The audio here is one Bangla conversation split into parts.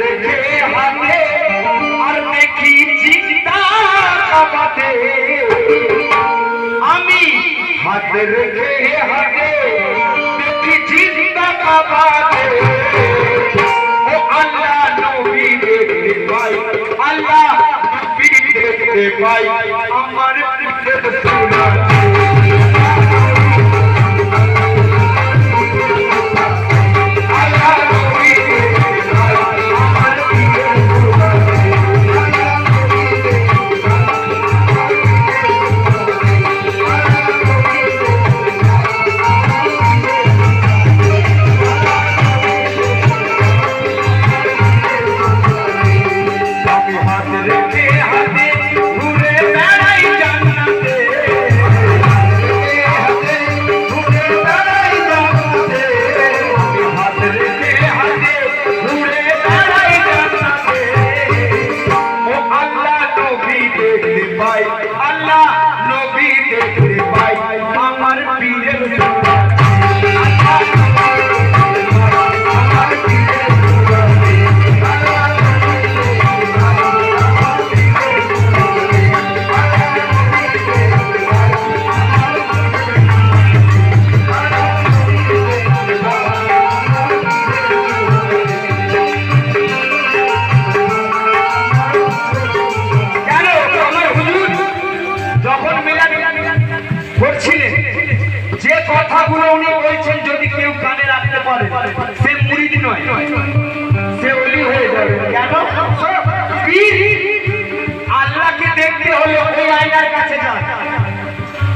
রেখে হাতে আর দেখি চিন্তা কাপাতে। আমি হাতে রেখে হাতে দেখি চিন্তা কাপাতে। ও আল্লাহ নবী দেখতে পাই, আল্লাহ নবী আমার আয়নার কাছে যায়।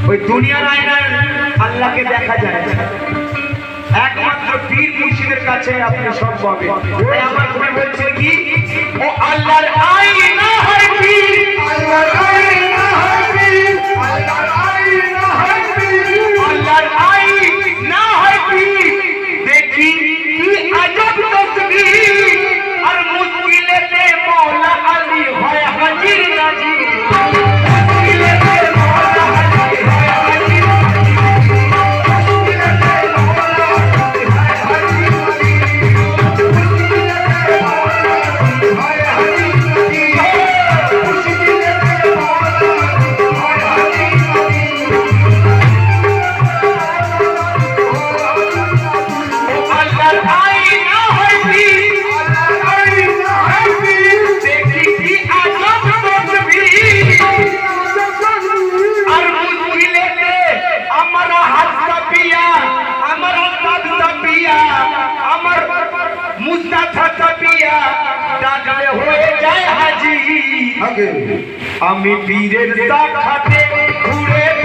ওই দুনিয়ার আয়নার আল্লাহকে দেখা যায়। একমাত্র পীর মুর্শিদের কাছে আপনি সব পাবেন। আমার কবি কি? ও আল্লাহ আয়না হয় হয় যায় হাজি আমি পীরের সাক্ষাতে ঘুরে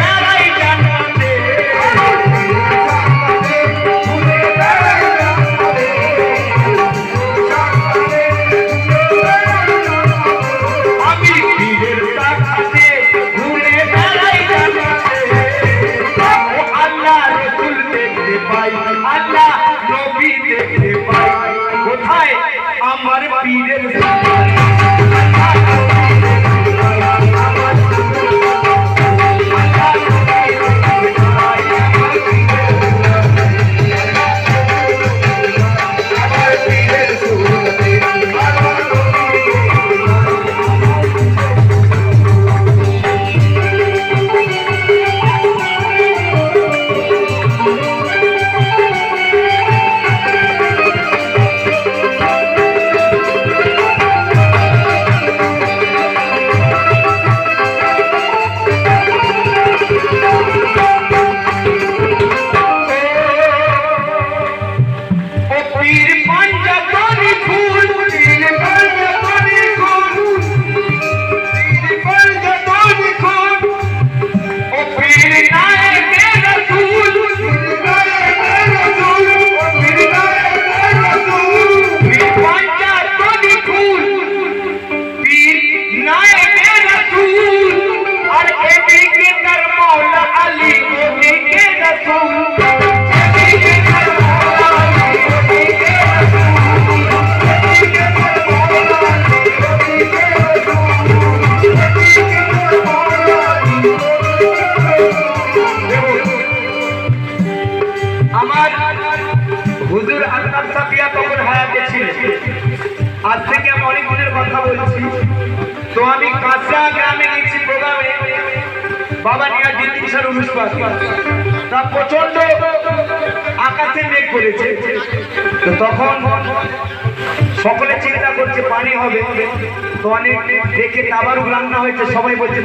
বাবা নিয়ে দিন বিশাল অনুষ্ঠান। তা প্রচণ্ড আকাশে মেঘ করেছে। তো তখন সকলে চিন্তা করছে, পানি হবে। তো অনেক দেখে তাবারুক রান্না হয়েছে। সবাই বলছে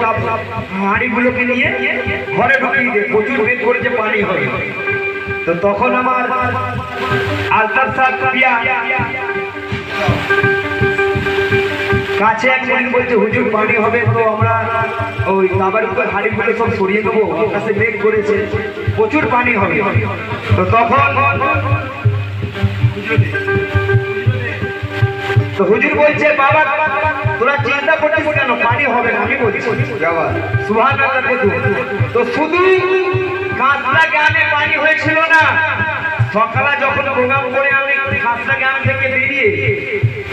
হাঁড়িগুলোকে নিয়ে ঘরে ঢুকিয়ে দিয়ে প্রচুর মেঘ করেছে, পানি হবে। তো তখন আমার আলতার সাহ পিয়া কাছে এক বোন বলছে, হুজুর, পানি হবে তো আমরা ওই কাবার উপর হাড়ি ফুটে সব সরিয়ে দেবো কাছে মেঘ করেছে, প্রচুর পানি হবে। তো তখন তো হুজুর বলছে, বাবা, তোরা চিন্তা করছিস কেন? পানি হবে না। আমি বলছি সুভান তো শুধু কাঁচরা গ্রামে পানি হয়েছিল না, সকালে যখন প্রোগ্রাম করে আমি কাঁচরা গ্রাম থেকে বেরিয়ে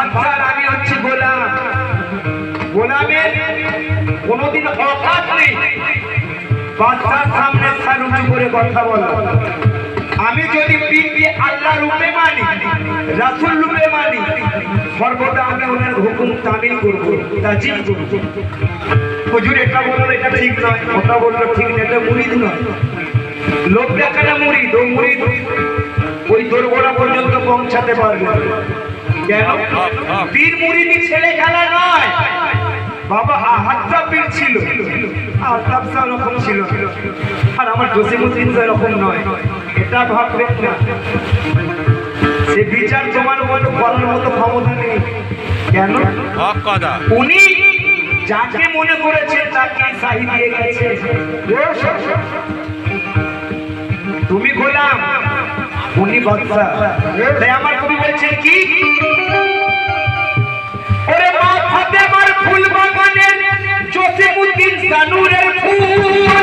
বাচ্চার আমি হচ্ছে গোলাম। গোলামের কোনোদিন অকাত নেই। বাচ্চার সামনে উঁচু করে কথা বলা। আমি যদি পীরকে আল্লাহ রূপে মানি, রাসূল রূপে মানি, সর্বদা আমি ওনার হুকুম তামিল করব তাজিম করব। হুজুর, এটা বলল এটা ঠিক নয় ওটা বলল ঠিক না এটা মুরিদ নয়। লোক দেখানো মুরিদ, ও মুরিদ ওই দোরগোড়া পর্যন্ত পৌঁছাতে পারবে। কেন? পীর মুরিদি ছেলে খেলা নয়। বাবা পীর ছিল। আহতাব সাহ রকম ছিল। আর আমার জসিমুদ্দিন নয়। এটা ভাববেন না। সে বিচার তোমার মতো করার মতো ক্ষমতা নেই। কেন? উনি যাকে মনে করেছেন তাকে সাহি দিয়ে গেছে। তুমি গোলাম উনি বাদশা তাই আমার হয়েছে কি? ওরে মা ফাতেমার ফুল বাগানের জসিমুদ্দিন সানুরের ফুল।